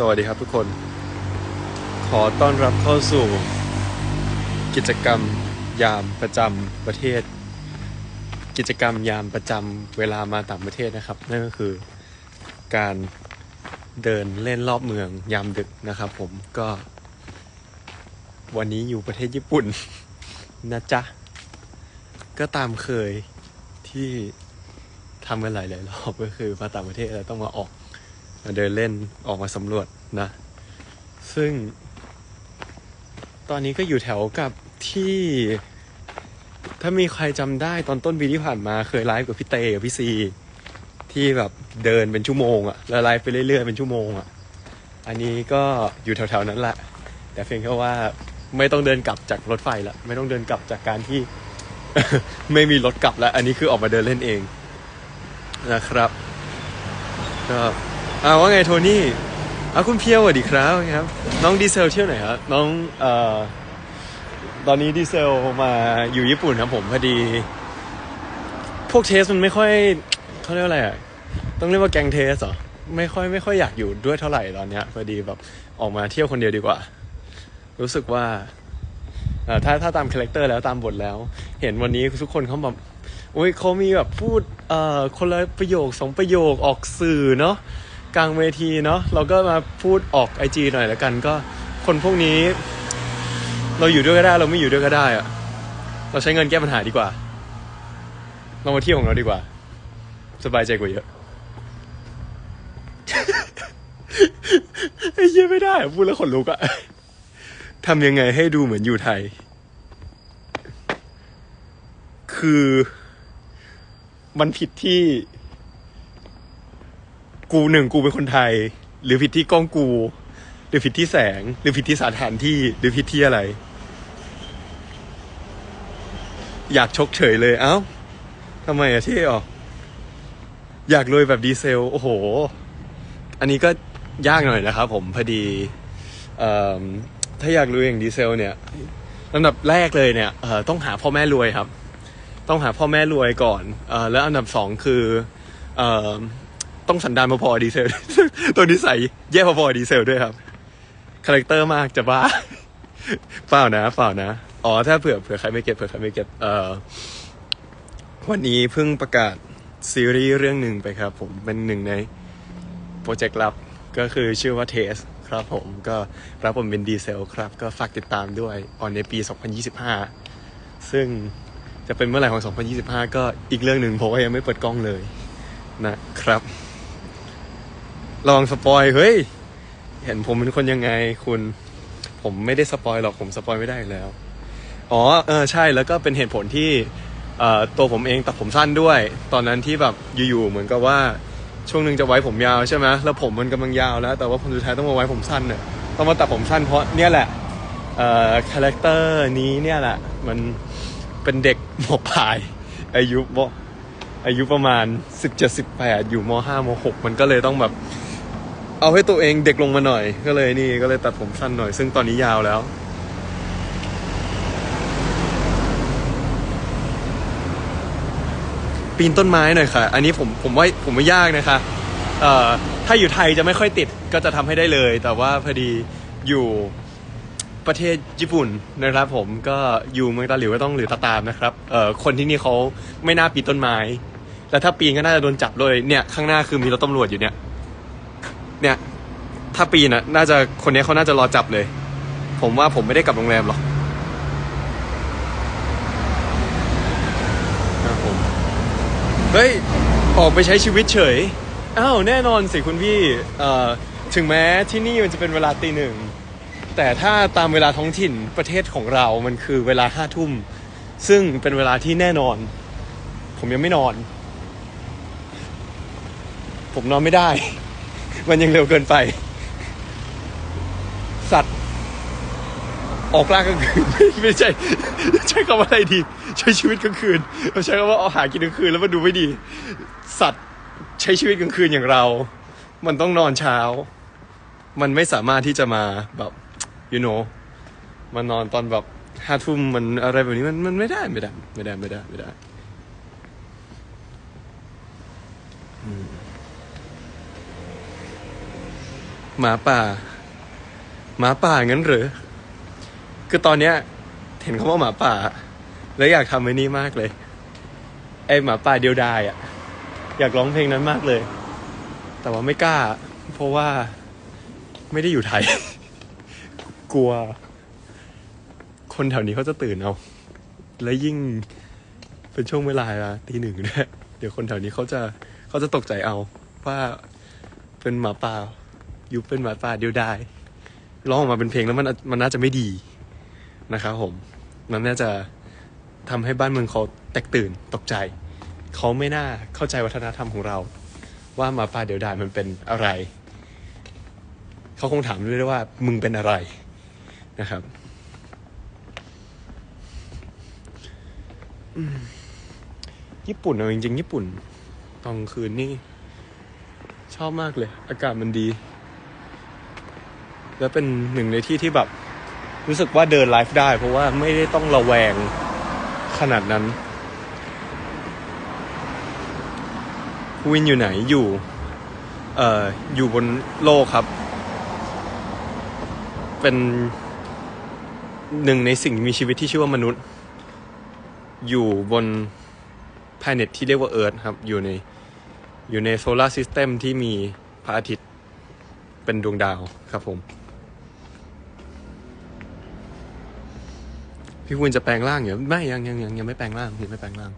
สวัสดีครับทุกคน ขอต้อนรับเข้าสู่ กิจกรรมยามประจำประเทศ กิจกรรมยามประจำเวลามาต่างประเทศนะครับ นั่นก็คือการเดินเล่นรอบเมืองยามดึกนะครับผมก็ วันนี้อยู่ประเทศญี่ปุ่น นะจ๊ะ ก็ตามเคยที่ทำกันหลายๆรอบก็คือมาต่างประเทศแล้วต้องมาออก มาเดินเล่นออกมาสำรวจนะ ซึ่ง ตอนนี้ก็อยู่แถวกับที่ ถ้ามีใครจำได้ตอนต้นปีที่ผ่านมาเคยไลฟ์กับพี่เตกับพี่ซี ที่แบบเดินเป็นชั่วโมงอะแล้วไลฟ์ไปเรื่อยๆเป็นชั่วโมงอะอันนี้ก็อยู่แถวๆนั้นแหละ แต่เพียงแค่ว่าไม่ต้องเดินกลับจากรถไฟละไม่ต้องเดินกลับจากการที่ ไม่มีรถกลับแล้ว อันนี้คือออกมาเดินเล่นเองนะครับก็ อ่าว่าไงโทนี่อะคุณเพียวสวัสดีครับครับ น้องดีเซลเที่ยวไหนครับน้องเอ่อตอนนี้ดีเซลมาอยู่ญี่ปุ่นครับผมพอดี พวกเทสมันไม่ค่อยเขาเรียกว่าอะไรอะต้องเรียกว่าแกงเทสเหรอไม่ค่อยไม่ค่อยอยากอยู่ด้วยเท่าไหร่ตอนเนี้ยพอดีแบบออกมาเที่ยวคนเดียวดีกว่า รู้สึกว่าเอ่อถ้าถ้าตามคาแรคเตอร์แล้วตามบทแล้ว เห็นวันนี้ทุกคนเขาแบบโอ้ยเขามีแบบพูดเอ่อคนละประโยคสองประโยคออกสื่อเนาะ กลางเวทีเนาะเราก็มาพูดออกไอจีหน่อยแล้วกัน ก็คนพวกนี้ เราอยู่ด้วยก็ได้ เราไม่อยู่ด้วยก็ได้อะเราใช้เงินแก้ปัญหาดีกว่า เรามาเที่ยวของเราดีกว่า สบายใจกว่าเยอะไอ้เหี้ยไม่ได้พูดแล้วขนลุกอะทำยังไงให้ดูเหมือนอยู่ไทย คือ มันผิดที่ กูหนึ่งกูเป็นคนไทย หรือผิดที่กล้องกู หรือผิดที่แสง หรือผิดที่สถานที่หรือผิดที่อะไร อยากชกเฉยเลยเอ้าทำไมอะที่ออกอยากรวยแบบดีเซล โอ้โห อันนี้ก็ยากหน่อยนะครับผมพอดีอถ้าอยากรวยอย่างดีเซลเนี่ยอันดับแรกเลยเนี่ยต้องหาพ่อแม่รวยครับ ต้องหาพ่อแม่รวยก่อนอแล้วอันดับสองคืออ ต้องสันดานพอๆดีเซล ตัวนิสัยแย่พอๆดีเซลด้วยครับ คาแรคเตอร์มากจะบ้า เปล่านะเปล่านะ อ๋อ ถ้าเผื่อเผื่อใครไม่เก็ตเผื่อใครไม่เก็ตเอ่อวันนี้เพิ่งประกาศซีรีส์เรื่องหนึ่งไปครับ ผมเป็นหนึ่งในโปรเจกต์ลับก็คือชื่อว่าเทสครับผมก็รับผมเป็นดีเซลครับ ก็ฝากติดตามด้วยออนในปี 2025 ซึ่งจะเป็นเมื่อไหร่ของ 2025 ก็อีกเรื่องหนึ่งเพราะว่ายังไม่เปิดกล้องเลยนะครับ ลองสปอยเฮ้ย เห็นผมเป็นคนยังไงคุณ ผมไม่ได้สปอยหรอกผมสปอยไม่ได้แล้ว อ๋อเออใช่แล้วก็เป็นเหตุผลที่เอ่อตัวผมเองตัดผมสั้นด้วย ตอนนั้นที่แบบอยู่ๆเหมือนกับว่าช่วงหนึ่งจะไว้ผมยาวใช่ไหมแล้วผมมันกำลังยาวแล้ว แต่ว่าผลสุดท้ายต้องมาไว้ผมสั้นเนี่ยต้องมาตัดผมสั้นเพราะเนี่ยแหละเอ่อคาแรคเตอร์นี้เนี่ยแหละมันเป็นเด็กมปลาย อายุมอายุประมาณสิบเจ็ดสิบแปดอยู่มห้ามหกมันก็เลยต้องแบบ เอาให้ตัวเองเด็กลงมาหน่อย ก็เลยนี่ก็เลยตัดผมสั้นหน่อย ซึ่งตอนนี้ยาวแล้ว ปีนต้นไม้หน่อยค่ะ อันนี้ผมผมว่าผมไม่ยากนะคะเอ่อถ้าอยู่ไทยจะไม่ค่อยติดก็จะทำให้ได้เลย แต่ว่าพอดีอยู่ประเทศญี่ปุ่นนะครับ ผมก็อยู่เมืองตาหลิวก็ต้องหรือตาตามนะครับเอ่อคนที่นี่เขาไม่น่าปีนต้นไม้แล้วถ้าปีนก็น่าจะโดนจับเลยเนี่ยข้างหน้าคือมีรถตำรวจอยู่เนี่ย เนี่ย ถ้าปีน่ะ น่าจะคนนี้เขาน่าจะรอจับเลย ผมว่าผมไม่ได้กลับโรงแรมหรอกครับเฮ้ย ออกไปใช้ชีวิตเฉย อ้าว แน่นอนสิคุณพี่ เอ่อ ถึงแม้ที่นี่มันจะเป็นเวลาตีหนึ่ง แต่ถ้าตามเวลาท้องถิ่นประเทศของเรา มันคือเวลาห้าทุ่ม ซึ่งเป็นเวลาที่แน่นอน ผมยังไม่นอน ผมนอนไม่ได้ มันยังเร็วเกินไป สัตว์ ออกล่ากลางคืน ไม่ใช่ ใช้คำว่าอะไรดี ใช้ชีวิตกลางคืนเราใช้คำว่าเอาหากินกลางคืนแล้วมันดูไม่ดี สัตว์ใช้ชีวิตกลางคืนอย่างเรา มันต้องนอนเช้า มันไม่สามารถที่จะมาแบบ you know มานอนตอนแบบห้าทุ่มมันอะไรแบบนี้มันมันไม่ได้ไม่ได้ ไม่ได้ไม่ได้ไม่ได้ หมาป่า หมาป่างั้นหรือ คือตอนเนี้ย เห็นคำว่าหมาป่า แล้วอยากทำไอ้นี่มากเลย ไอหมาป่าเดียวดายอะ อยากร้องเพลงนั้นมากเลย แต่ว่าไม่กล้า เพราะว่าไม่ได้อยู่ไทย กลัว คนแถวนี้เขาจะตื่นเอา และยิ่งเป็นช่วงเวลาตีหนึ่งด้วยเดี๋ยวคนแถวนี้เขาจะเขาจะตกใจเอาว่าเป็นหมาป่า ยุบเป็นหมาป่าเดียวดายร้องออกมาเป็นเพลงแล้วมันมันน่าจะไม่ดีนะครับผม มันน่าจะทำให้บ้านเมืองเขาแตกตื่นตกใจ เขาไม่น่าเข้าใจวัฒนธรรมของเรา ว่าหมาป่าเดียวดายมันเป็นอะไร เขาคงถามด้วยว่ามึงเป็นอะไรนะครับญี่ปุ่นเอาจริงๆญี่ปุ่นตอนคืนนี่ชอบมากเลย อากาศมันดี แล้วเป็นหนึ่งในที่ที่แบบรู้สึกว่าเดินไลฟ์ได้ เพราะว่าไม่ได้ต้องระแวงขนาดนั้นวินอยู่ไหนอยู่ เอ่อ อยู่บนโลกครับ เป็นหนึ่งในสิ่งมีชีวิตที่ชื่อว่ามนุษย์ อยู่บน planet ที่เรียกว่าเอิร์ธครับ อยู่ในอยู่ในโซลาร์ซิสเต็มที่มีพระอาทิตย์เป็นดวงดาวครับผม พี่ควุนจะแปลงร่างเหรอไม่ยังยังยังยังไม่แปลงร่างยังไม่แปลงร่าง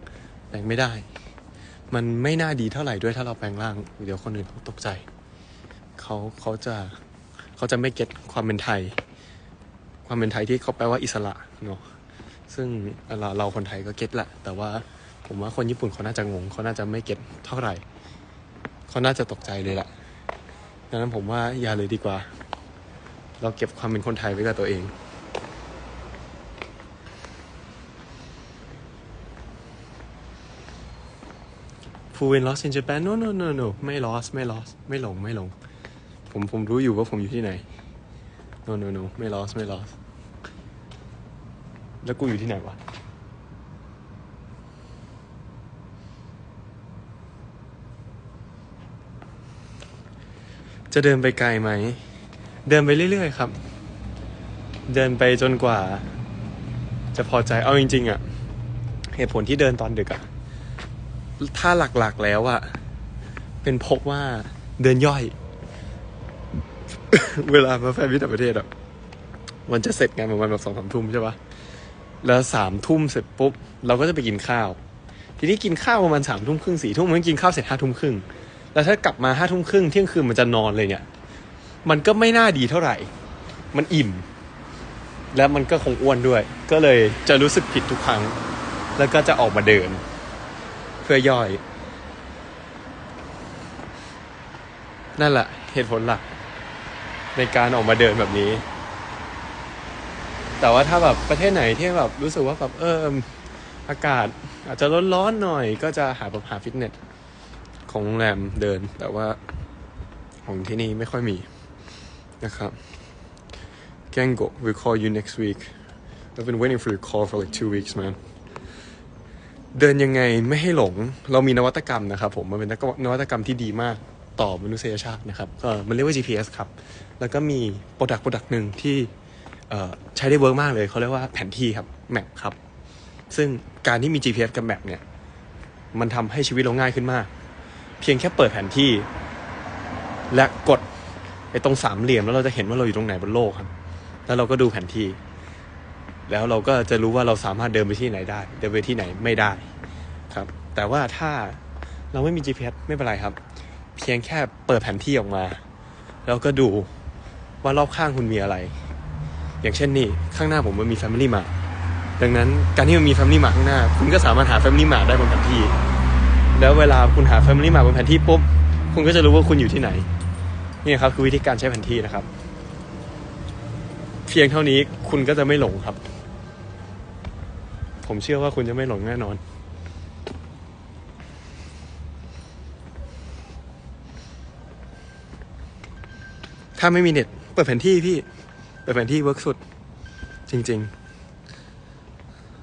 แปลงไม่ได้ มันไม่น่าดีเท่าไหร่ด้วยถ้าเราแปลงร่าง เดี๋ยวคนอื่นเขาตกใจเขาเขาจะเขาจะไม่เก็ตความเป็นไทย ความเป็นไทยที่เขาแปลว่าอิสระเนาะซึ่งเราเราคนไทยก็เก็ตแหละ แต่ว่าผมว่าคนญี่ปุ่นเขาน่าจะงงเขาน่าจะไม่เก็ตเท่าไหร่เขาน่าจะตกใจเลยแหละดังนั้นผมว่าอย่าเลยดีกว่า เราเก็บความเป็นคนไทยไว้กับตัวเอง ฟูเวน lost in Japan no no no no ไม่ lost ไม่ lost ไม่หลงไม่หลง ผมผมรู้อยู่ว่าผมอยู่ที่ไหน no no no ไม่ lost ไม่ lost แล้วกูอยู่ที่ไหนวะจะเดินไปไกลไหม เดินไปเรื่อยๆครับ เดินไปจนกว่า จะพอใจ เอาจริงๆอะเหตุผลที่เดินตอนดึกอะ ถ้าหลักๆแล้วอะเป็นพบว่าเดินย่อย เวลามาแฟนวิต่างประเทศอะมันจะเสร็จงานประมาณแบบสองสามทุ่มใช่ปะแล้วสามทุ่มเสร็จปุ๊บ เราก็จะไปกินข้าว ทีนี้กินข้าวประมาณสามทุ่มครึ่งสี่ทุ่มมันกินข้าวเสร็จห้าทุ่มครึ่งแล้วถ้ากลับมาห้าทุ่มครึ่งเที่ยงคืนมันจะนอนเลยเนี่ย มันก็ไม่น่าดีเท่าไหร่ มันอิ่ม แล้วมันก็คงอ้วนด้วย ก็เลยจะรู้สึกผิดทุกครั้ง แล้วก็จะออกมาเดิน เพื่อย่อย นั่นแหละเหตุผลหลัก ในการออกมาเดินแบบนี้ แต่ว่าถ้าแบบประเทศไหนที่แบบรู้สึกว่าแบบเอออากาศอาจจะร้อนๆหน่อย ก็จะหาแบบหาฟิตเนสของโรงแรมเดิน แต่ว่าของที่นี่ไม่ค่อยมีนะครับ Gango we'll call you next week I've been waiting for your call for like two weeks man เดินยังไงไม่ให้หลง เรามีนวัตกรรมนะครับผมมันเป็นนวัตกรรมที่ดีมากต่อมนุษยชาตินะครับก็มันเรียกว่า GPS ครับ แล้วก็มีโปรดักต์โปรดักต์หนึ่งที่ใช้ได้เวิร์กมากเลยเขาเรียกว่าแผนที่ครับแมปครับ ซึ่งการที่มี GPS กับแมปเนี่ยมันทำให้ชีวิตเราง่ายขึ้นมาก เพียงแค่เปิดแผนที่ และกดไอ้ตรงสามเหลี่ยมแล้วเราจะเห็นว่าเราอยู่ตรงไหนบนโลกครับ แล้วเราก็ดูแผนที่ แล้วเราก็จะรู้ว่าเราสามารถเดินไปที่ไหนได้ เดินไปที่ไหนไม่ได้ครับ แต่ว่าถ้าเราไม่มี GPS ไม่เป็นไรครับ เพียงแค่เปิดแผนที่ออกมา แล้วก็ดูว่ารอบข้างคุณมีอะไร อย่างเช่นนี่ข้างหน้าผมมันมี Family Mart ดังนั้นการที่มันมี Family Mart ข้างหน้า คุณก็สามารถหา Family Mart ได้บนแผนที่ แล้วเวลาคุณหา Family Mart บนแผนที่ปุ๊บคุณก็จะรู้ว่าคุณอยู่ที่ไหนนี่ครับคือวิธีการใช้แผนที่นะครับ เพียงเท่านี้คุณก็จะไม่หลงครับ ผมเชื่อว่าคุณจะไม่หลงแน่นอน ถ้าไม่มีเน็ต เปิดแผนที่พี่ เปิดแผนที่เวิร์กสุด จริง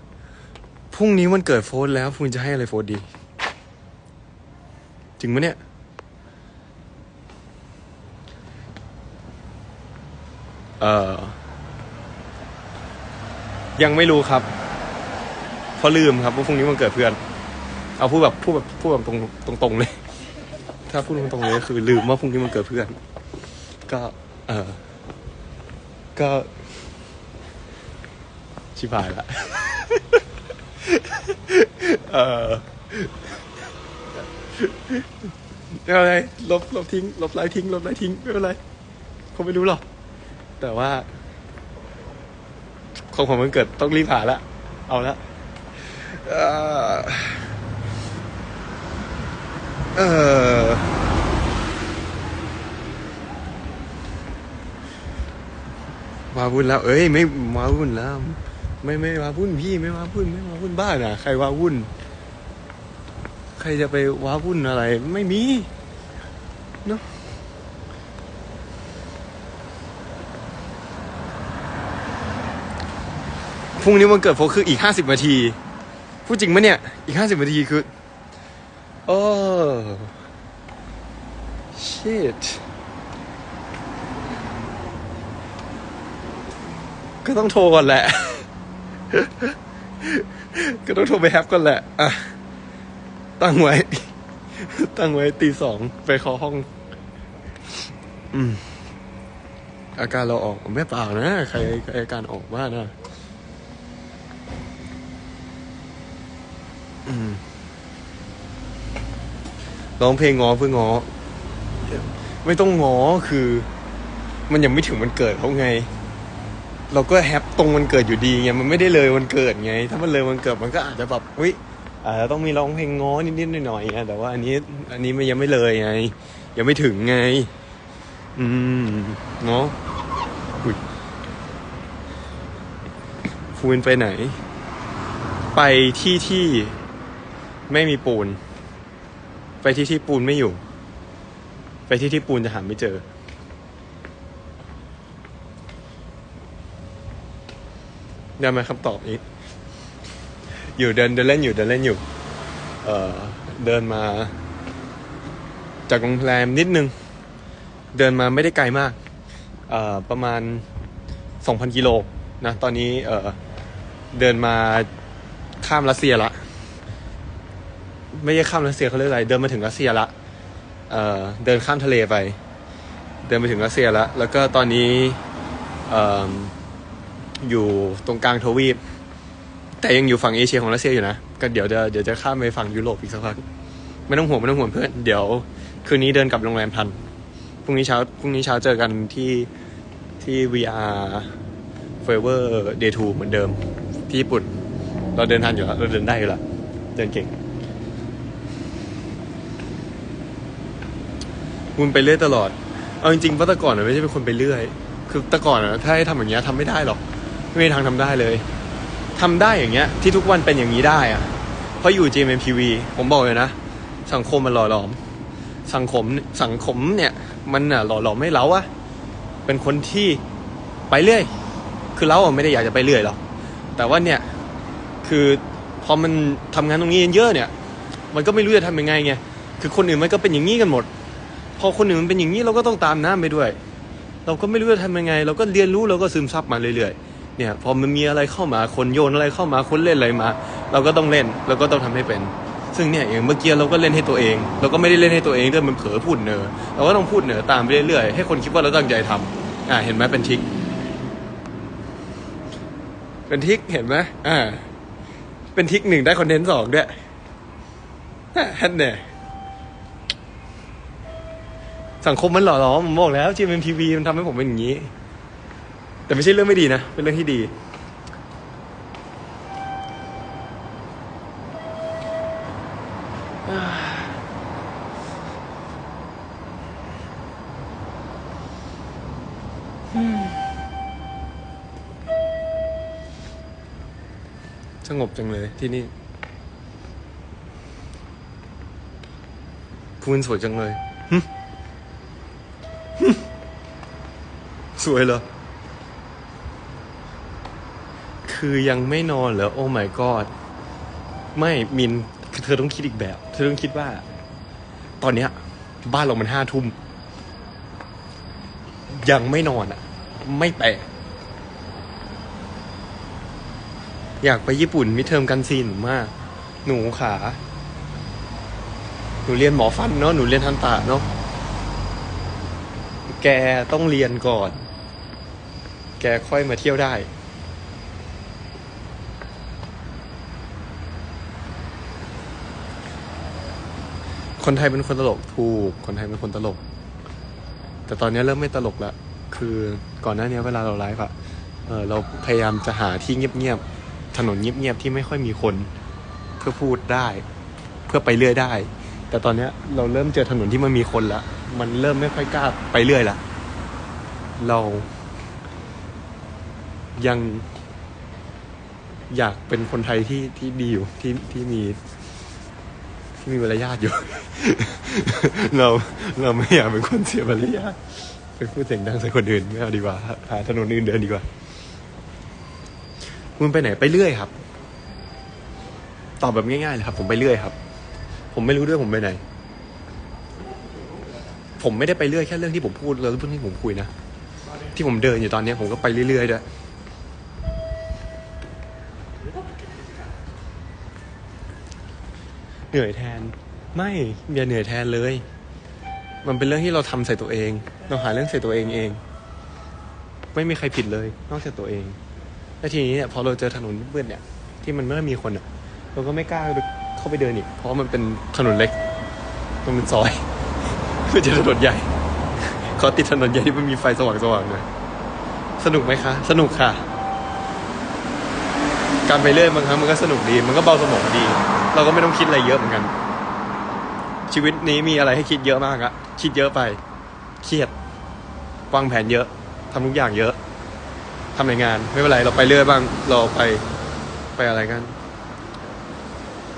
ๆ พรุ่งนี้วันเกิดโฟนแล้วคุณจะให้อะไรโฟนดี จริงไหมเนี่ยเออยังไม่รู้ครับ เพราะลืมครับว่าพรุ่งนี้มันเกิดเพื่อน เอาพูดแบบพูดแบบพูดแบบตรงตรงตรงเลย ถ้าพูดตรงตรงเลยก็คือลืมว่าพรุ่งนี้มันเกิดเพื่อน ก็ เออก็ ชิบหายละเออไม่เป็นไรลบลบทิ้ง ลบไลน์ทิ้ง ลบไลน์ทิ้งไม่เป็นไรเขาไม่รู้หรอก แต่ว่าของผมมันเกิดต้องรีบหาละ เอาละ เออเออมาวุ่นแล้ว เอ้ย ไม่มาวุ่นแล้ว ไม่ไม่มาวุ่นพี่ไม่มาวุ่นไม่มาวุ่นบ้านอะ ใครวาวุ่น ใครจะไปว้าวุ่นอะไร ไม่มีเนาะพรุ่งนี้วันเกิดโฟคืออีกห้าสิบนาที พูดจริงไหมเนี่ย อีกห้าสิบนาทีคือโอ้ shit ก็ต้องโทรก่อนแหละ ก็ต้องโทรไปแฮปก่อนแหละ อะ ตั้งไว้ ตั้งไว้ตีสองไปเคอห้อง อืมอาการเราออกไม่เปล่านะ ใครใครอาการออกบ้างนะ อืม ร้องเพลงงอเพื่องอ ไม่ต้องงอคือ มันยังไม่ถึงวันเกิดเขาไง เราก็แฮปตรงวันเกิดอยู่ดีไงมันไม่ได้เลยวันเกิดไง ถ้ามันเลยวันเกิดมันก็อาจจะแบบอุ้ยอาจจะต้องมีร้องเพลงง้อนิดๆหน่อยๆไงแต่ว่าอันนี้ อันนี้มันยังไม่เลยไง ยังไม่ถึงไง อืมเนาะฟูนไปไหน ไปที่ที่ ไม่มีปูน ไปที่ที่ปูนไม่อยู่ ไปที่ที่ปูนจะหาไม่เจอ ได้ไหมคำตอบนี้ อยู่เดินเดินเล่นอยู่เดินเล่นอยู่ เออเดินมา จากโรงแรมนิดนึง เดินมาไม่ได้ไกลมากเอ่อประมาณสองพันกิโลนะ ตอนนี้เอ่อเดินมาข้ามรัสเซียละ ไม่ใช่ข้ามรัสเซียเขาเรียกอะไร เดินมาถึงรัสเซียละเอ่อเดินข้ามทะเลไป เดินไปถึงรัสเซียล้วแล้วก็ตอนนี้เอ่ออยู่ตรงกลางทวีป แต่ยังอยู่ฝั่งเอเชียของรัสเซียอยู่นะ ก็เดี๋ยวจะเดี๋ยวจะข้ามไปฝั่งยุโรปอีกสักพัก ไม่ต้องห่วงไม่ต้องห่วงเพื่อน เดี๋ยวคืนนี้เดินกลับโรงแรมทัน พรุ่งนี้เช้าพรุ่งนี้เช้าเจอกันที่ที่ VR Forever Day 2เหมือนเดิมที่ญี่ปุ่น เราเดินทันอยู่แล้วเราเดินได้อยู่แล้วเดินเก่ง คุณไปเรื่อยตลอด เอาจริงๆว่าแต่ก่อนอะไม่ใช่เป็นคนไปเรื่อย คือแต่ก่อนอะถ้าให้ทำอย่างเงี้ยทำไม่ได้หรอก ไม่มีทางทำได้เลยทำได้อย่างเงี้ย ที่ทุกวันเป็นอย่างนี้ได้อะเพราะอยู่ GMMTV ผมบอกเลยนะ สังคมมันหล่อหลอม สังคมสังคมเนี่ย มันอะหล่อหลอมให้เราอะเป็นคนที่ไปเรื่อย คือเราอะไม่ได้อยากจะไปเรื่อยหรอก แต่ว่าเนี่ยคือพอมันทำงานตรงนี้เยอะเนี่ย มันก็ไม่รู้จะทำยังไงไง คือคนอื่นมันก็เป็นอย่างนี้กันหมด พอคนอื่นมันเป็นอย่างนี้เราก็ต้องตามน้ำไปด้วย เราก็ไม่รู้จะทำยังไง เราก็เรียนรู้เราก็ซึมซับมาเรื่อยๆเนี่ยพอมันมีอะไรเข้ามาคนโยนอะไรเข้ามาคนเล่นอะไรมา เราก็ต้องเล่นเราก็ต้องทำให้เป็น ซึ่งเนี่ยอย่างเมื่อกี้เราก็เล่นให้ตัวเอง เราก็ไม่ได้เล่นให้ตัวเองด้วยมันเผลอพูดเนอเราก็ต้องพูดเนอตามไปเรื่อยๆให้คนคิดว่าเราตั้งใจทำอ่าเห็นไหมเป็นทิก เป็นทิกเห็นไหมอ่าเป็นทิกหนึ่งได้คอนเทนต์สองด้วยฮันเนี่ย สังคมมันหล่อหลอมผมบอกแล้ว GMMTV มันทำให้ผมเป็นอย่างนี้ แต่ไม่ใช่เรื่องไม่ดีนะ เป็นเรื่องที่ดี สงบจังเลยที่นี่พูนสวยจังเลย สวยเหรอ คือยังไม่นอนเหรอ โอ้ my god ไม่มินเธอต้องคิดอีกแบบ เธอต้องคิดว่า ตอนเนี้ย บ้านเรามันห้าทุ่ม ยังไม่นอนอะ ไม่แปลกอยากไปญี่ปุ่นมิเทอมกันซีนหนูมาก หนูขา หนูเรียนหมอฟันเนาะ หนูเรียนทันตะเนาะ แกต้องเรียนก่อน แกค่อยมาเที่ยวได้ คนไทยเป็นคนตลกถูก คนไทยเป็นคนตลก แต่ตอนนี้เริ่มไม่ตลกละ คือก่อนหน้านี้เวลาเราไลฟ์อะเออเราพยายามจะหาที่เงียบๆ ถนนเงียบๆ ที่ไม่ค่อยมีคน เพื่อพูดได้ เพื่อไปเรื่อยได้ แต่ตอนนี้เราเริ่มเจอถนนที่มันมีคนละ มันเริ่มไม่ค่อยกล้าไปเรื่อยละ เรา ยังอยากเป็นคนไทยที่ที่ดีอยู่ที่ที่มี ที่มีมารยาทอยู่ เราเราไม่อยากเป็นคนเสียมารยาทไปพูดเสียงดังใส่คนอื่นไม่เอาดีกว่าหาถนนอื่นเดินดีกว่า คุณไปไหนไปเรื่อยครับ ตอบแบบง่ายๆเลยครับ ผมไปเรื่อยครับ ผมไม่รู้ด้วยผมไปไหน ผมไม่ได้ไปเรื่อยแค่เรื่องที่ผมพูดแล้วเรื่องที่ผมคุยนะที่ผมเดินอยู่ตอนนี้ผมก็ไปเรื่อยๆด้วย เหนื่อยแทน ไม่อย่าเหนื่อยแทนเลย มันเป็นเรื่องที่เราทำใส่ตัวเอง เราหาเรื่องใส่ตัวเองเอง ไม่มีใครผิดเลย นอกจากตัวเองแล้วทีนี้เนี่ยพอเราเจอถนนมืดเนี่ย ที่มันไม่มีคนอะ เราก็ไม่กล้าเข้าไปเดินอีกเพราะมันเป็นถนนเล็กมันเป็นซอยไม่ใช่ถนนใหญ่ขอติดถนนใหญ่ที่มันมีไฟสว่างๆหน่อยสนุกไหมคะ สนุกค่ะ การไปเรื่อยบางครั้งมันก็สนุกดี มันก็เบาสมองดี เราก็ไม่ต้องคิดอะไรเยอะเหมือนกัน ชีวิตนี้มีอะไรให้คิดเยอะมากอะคิดเยอะไป เครียดวางแผนเยอะทำทุกอย่างเยอะทำในงาน ไม่เป็นไรเราไปเรื่อยบ้าง เราไปไปอะไรกัน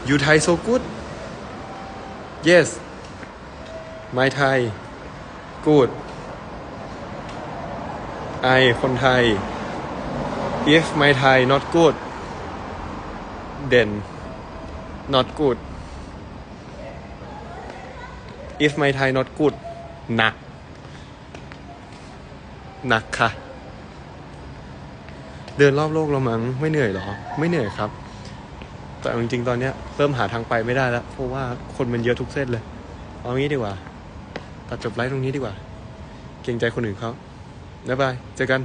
You Thai so good Yes My Thai Good I คนไทย If my Thai not good then not good if my Thai not good หนัก หนักค่ะ เดินรอบโลกเรามั้งไม่เหนื่อยหรอ ไม่เหนื่อยครับ แต่จริงๆ ตอนเนี้ยเริ่มหาทางไปไม่ได้แล้ว เพราะว่าคนมันเยอะทุกเส้นเลย เอางี้ดีกว่า ตัดจบไลฟ์ตรงนี้ดีกว่า เกรงใจคนอื่นเขาบ๊ายบาย เจอกัน